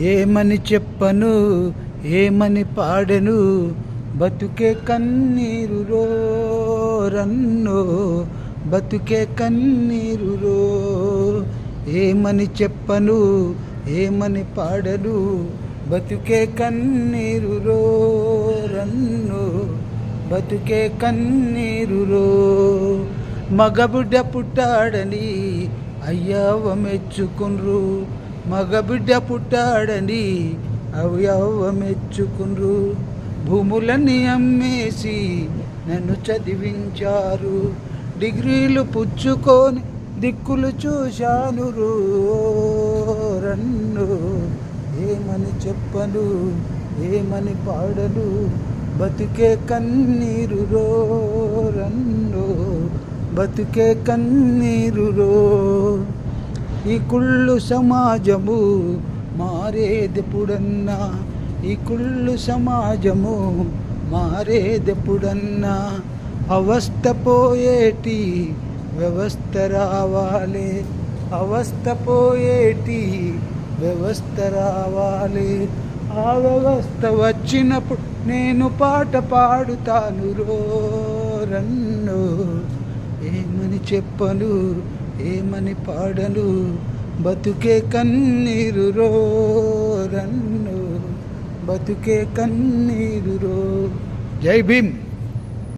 ఏమని చెప్పను ఏమని పాడెను? బతుకే కన్నీరు రన్నో బతుకే కన్నీరురో ఏమని చెప్పను ఏమని పాడను? బతుకే కన్నీరు రన్ను బతుకే కన్నీరు మగబుడ్డ పుట్టాడని అయ్యవ్వ మెచ్చుకున్రు మగబిడ్డ పుట్టాడని అవ్యవ్వ మెచ్చుకున్రు భూములన్నీ అమ్మేసి నన్ను చదివించారు. డిగ్రీలు పుచ్చుకొని దిక్కులు చూశాను రన్ను ఏమని చెప్పను ఏమని పాడను బతుకే కన్నీరు రో రన్ను బతుకే కన్నీరు రో ఈ కుళ్ళు సమాజము మారేదెప్పుడన్నా? ఈ కుళ్ళు సమాజము మారేదెప్పుడన్నా? అవస్థ పోయేటి వ్యవస్థ రావాలి. అవస్థ పోయేటి వ్యవస్థ రావాలి. ఆ వ్యవస్థ వచ్చినప్పుడు నేను పాట పాడుతాను. రో రన్ను ఏమని చెప్పను? ఏమని పాడను? బతుకే కన్నీరు రో రన్ను. బతుకే కన్నీరు రో. జై భీమ్.